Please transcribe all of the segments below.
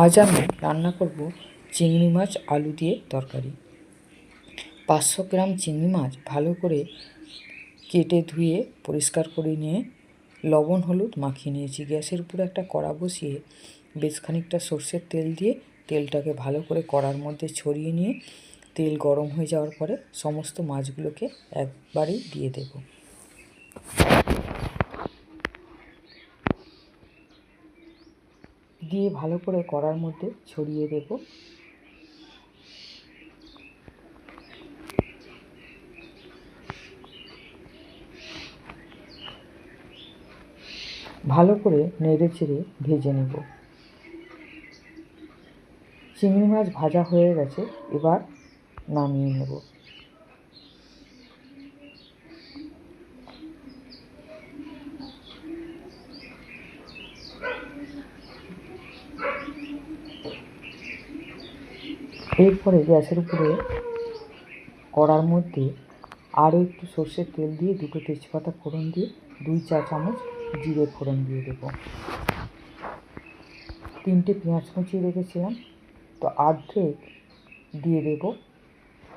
আজ আমি রান্না করব চিংড়ি মাছ আলু দিয়ে তরকারি। পাঁচশো গ্রাম চিংড়ি মাছ ভালো করে কেটে ধুয়ে পরিষ্কার করে নিয়ে লবণ, হলুদ মাখিয়ে নিয়েছি। গ্যাসের উপরে একটা কড়া বসিয়ে বেশ খানিকটা সর্ষের তেল দিয়ে তেলটাকে ভালো করে কড়ার মধ্যে ছড়িয়ে নিয়ে তেল গরম হয়ে যাওয়ার পরে সমস্ত মাছগুলোকে একবারেই দিয়ে দেবো। দিয়ে ভালো করে কড়ার মধ্যে ছড়িয়ে দেব। ভালো করে নেড়ে চেড়ে ভেজে নেব। চিংড়ি মাছ ভাজা হয়ে গেছে, এবার নামিয়ে নেব। এরপরে গ্যাসের উপরে কড়ার মধ্যে আরও একটু সর্ষের তেল দিয়ে দুটো তেজপাতা ফোড়ন দিয়ে দুই চা চামচ জিরে ফোড়ন দিয়ে দেবো। তিনটে পেঁয়াজ কুচিয়ে রেখেছিলাম। তো অর্ধেক দিয়ে দেবো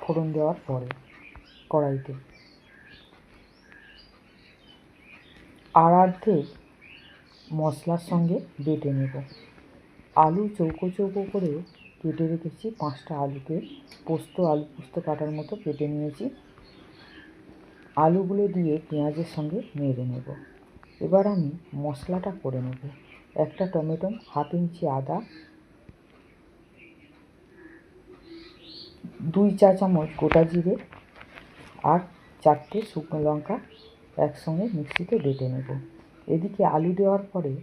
ফোড়ন দেওয়ার পরে কড়াইতে। আর অর্ধেক মশলার সঙ্গে বেটে নেব। আলু চৌকো চৌকো করে কেটে রেখেছি, পাঁচটা আলুকে। পোস্ত, আলু পোস্ত কাটার মতো কেটে নিয়েছি। আলুগুলো দিয়ে পেঁয়াজের সঙ্গে নেড়ে নেব। এবার আমি মশলাটা করে নেব। একটা টমেটো, হাফ ইঞ্চি আদা, দুই চা চামচ গোটা জিরে আর চারটে শুকনো লঙ্কা একসঙ্গে মিক্সিতে বেটে নেব। এদিকে আলু দেওয়ার পরে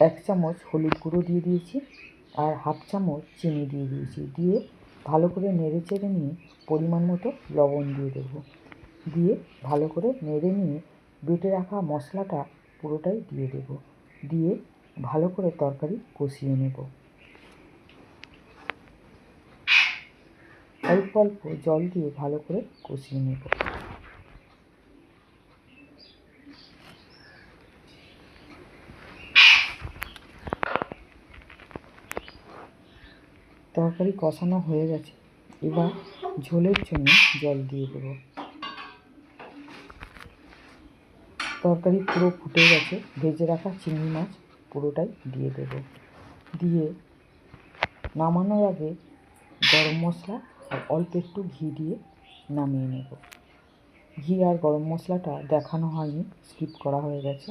এক চামচ হলুদ গুঁড়ো দিয়ে দিয়েছি। আর হাফ চামচ চিনি দিয়ে দিয়েছি। দিয়ে ভালো করে নেড়ে চেড়ে নিয়ে পরিমাণ মতো লবণ দিয়ে দেবো। দিয়ে ভালো করে নেড়ে নিয়ে বেটে রাখা মশলাটা পুরোটাই দিয়ে দেব। দিয়ে ভালো করে তরকারি কষিয়ে নেব। অল্প অল্প জল দিয়ে ভালো করে কষিয়ে নেব। তরকারি কষানো হয়ে গেছে। এবার ঝোলের জন্য জল দিয়ে দেব। তরকারি পুরো ফুটে গেছে। ভেজে রাখা চিংড়ি মাছ পুরোটাই দিয়ে দেব। দিয়ে নামানোর আগে গরম মশলা আর অল্প একটু ঘি দিয়ে নামিয়ে নেব। ঘি আর গরম মশলাটা দেখানো হয়নি স্কিপ করা হয়ে গেছে।